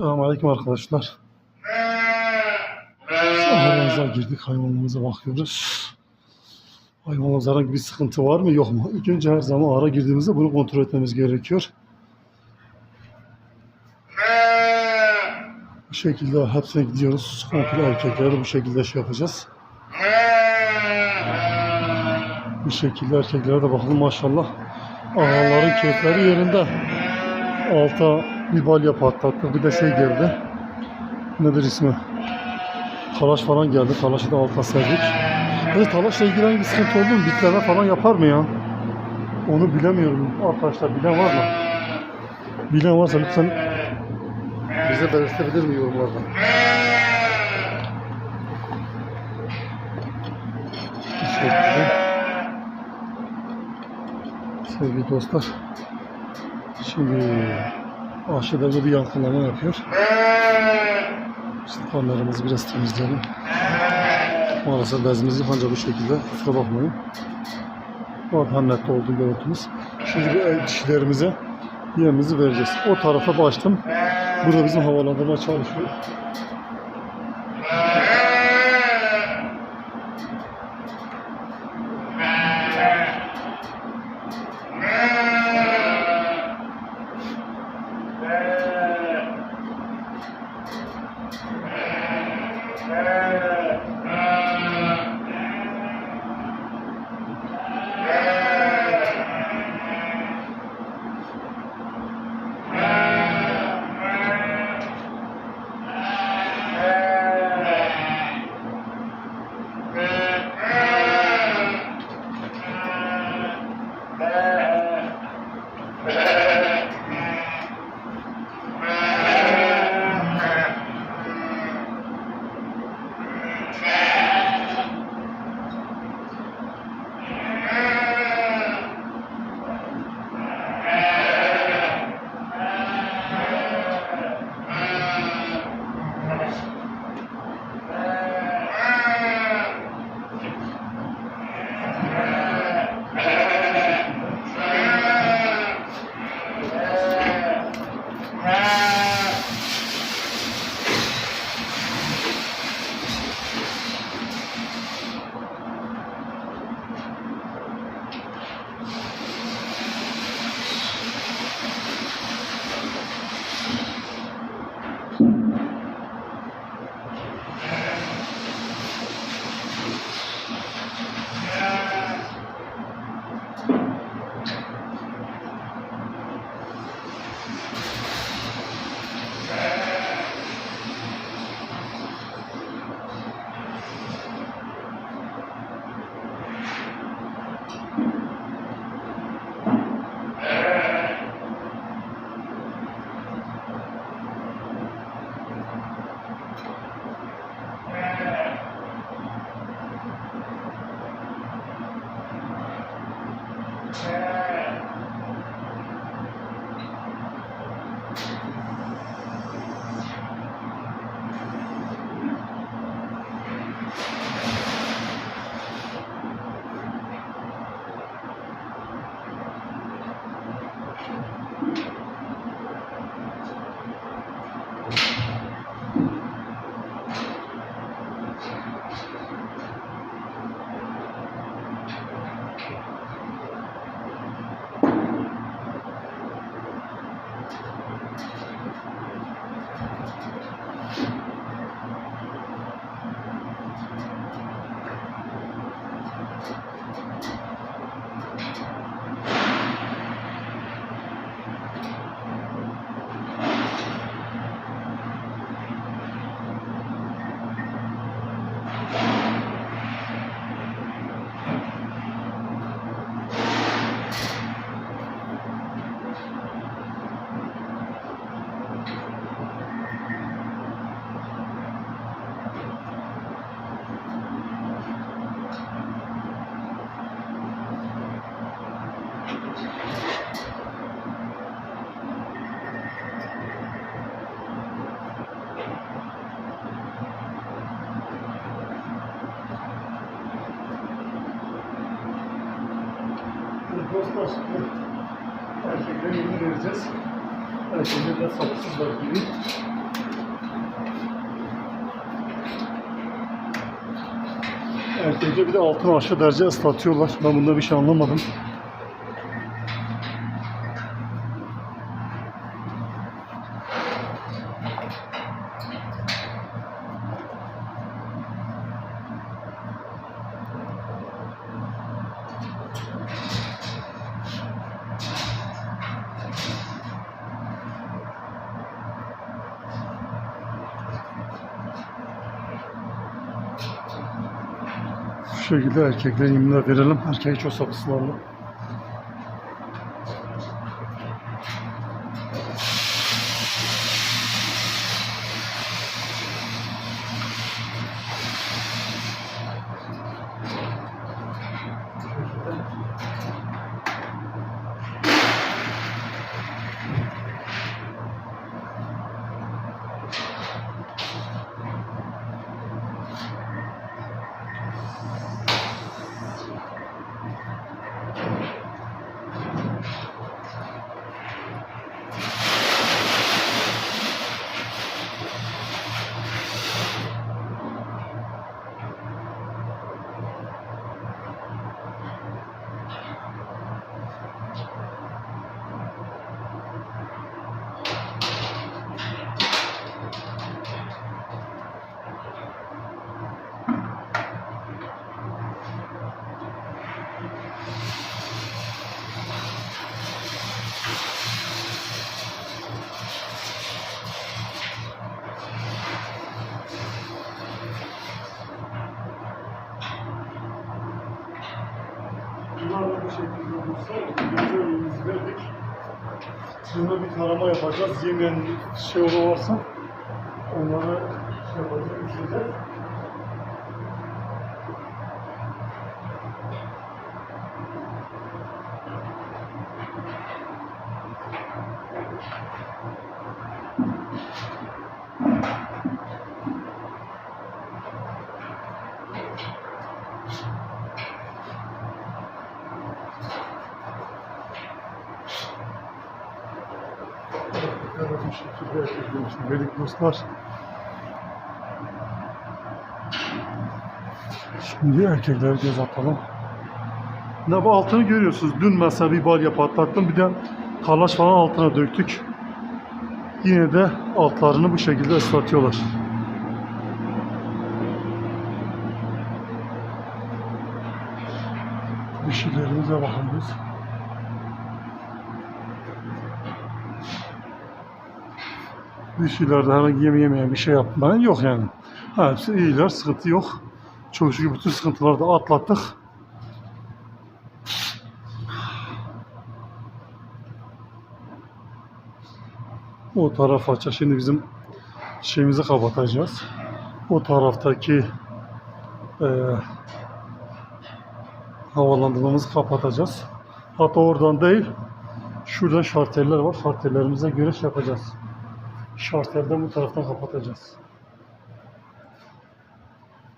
Selamünaleyküm arkadaşlar. Hayvanımıza girdik. Hayvanımıza bakıyoruz. Hayvanımızda herhangi bir sıkıntı var mı yok mu? İlk önce her zaman ara girdiğimizde bunu kontrol etmemiz gerekiyor. Bu şekilde hepsine gidiyoruz. Komple erkekleri bu şekilde şey yapacağız. Bu şekilde erkeklere de bakalım maşallah. Ağaların keyifleri yerinde. Alta bir balya patlattık. Bir de şey geldi. Nedir ismi? Talaş falan geldi. Talaşı da alta serdik. Evet talaşla ilgili bir sıkıntı oldu mu? Bitleme falan yapar mı ya? Onu bilemiyorum. Arkadaşlar bilen var mı? Bilen varsa lütfen bize belirtebilir mi yorumlarda? Şekilde. Sevgili dostlar. Şimdi aşağıda bir yankılama yapıyor. İşte kanlarımızı biraz temizleyelim. Maalesef bezimiz ancak bu şekilde. Kusura bakmayın. Arada nette oldu görüntümüz. Şimdi bu el dişilerimize yemimizi vereceğiz. O tarafa başladım. Burada bizim havalandırma çalışıyor. dostlar şimdi erkeklere yeni vereceğiz. Erkekler biraz gibi. Erkekler bir de altın aşağı derece ıslatıyorlar. Ben bunda bir şey anlamadım. Şekilde erkekler yemine verelim. Erkek çok sapıslarla. Şimdi bir tarama yapacağız. Yemeyen şey olan varsa onları şey yapacağız, üçleyeceğiz. Şekilde yapıyoruz. Dedik dostlar. Şimdi erkekler göz atalım. Ne bu altını görüyorsunuz. Dün mesela bir balya patlattım. Bir de talaş falan altına döktük. Yine de altlarını bu şekilde ıslatıyorlar. Dişilerimize bakıyoruz. Dişilerde herhangi yeme yemeye bir şey yapmayan yok yani. Hepsi iyiler, sıkıntı yok. Çok şükür bütün sıkıntıları da atlattık. O taraf açacak. Şimdi bizim şeyimizi kapatacağız. O taraftaki eee havalandırmamızı kapatacağız. Hatta oradan değil, şuradan şarteller var. Şartellerimize göre şey yapacağız. Şartelden bu taraftan kapatacağız.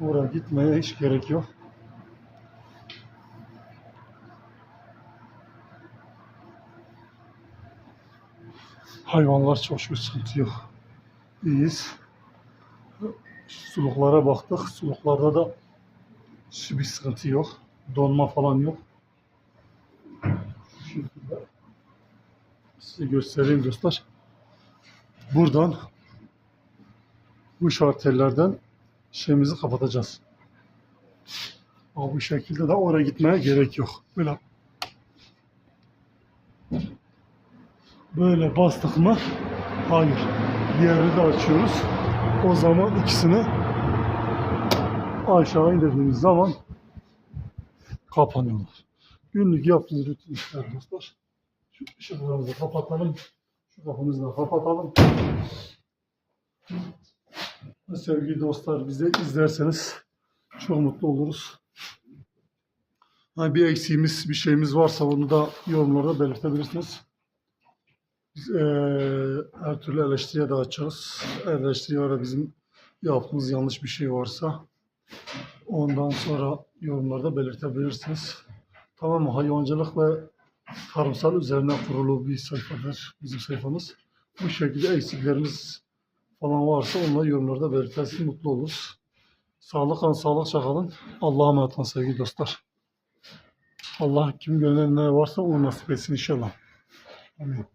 Oraya gitmeye hiç gerek yok. Hayvanlar çok şükür sıkıntı yok. İyiyiz. Suluklara baktık. Suluklarda da bir sıkıntı yok. Donma falan yok. Size göstereyim dostlar. Buradan bu şartellerden şeyimizi kapatacağız. Ama bu şekilde de oraya gitmeye gerek yok. Böyle böyle bastık mı? Hayır. Diğerini de açıyoruz. O zaman ikisini aşağı indirdiğimiz zaman kapanıyorlar. Günlük yaptığımız rutin işler dostlar. Şu ışıklarımızı kapatalım. Şu kapımızı da kapatalım. Sevgili dostlar bize izlerseniz çok mutlu oluruz. Ha, bir eksiğimiz, bir şeyimiz varsa onu da yorumlarda belirtebilirsiniz. Biz eee, her türlü eleştiriye de açarız. Eleştiri ya da bizim yaptığımız yanlış bir şey varsa ondan sonra yorumlarda belirtebilirsiniz. Tamam mı? Hayvancılık ve tarımsal üzerine kurulu bir sayfadır bizim sayfamız. Bu şekilde eksiklerimiz falan varsa onları yorumlarda belirterseniz mutlu oluruz. Sağlık kalın, sağlıkça kalın. Allah'a emanet olun sevgili dostlar. Allah kim gönlünde varsa o nasip etsin inşallah. Amin.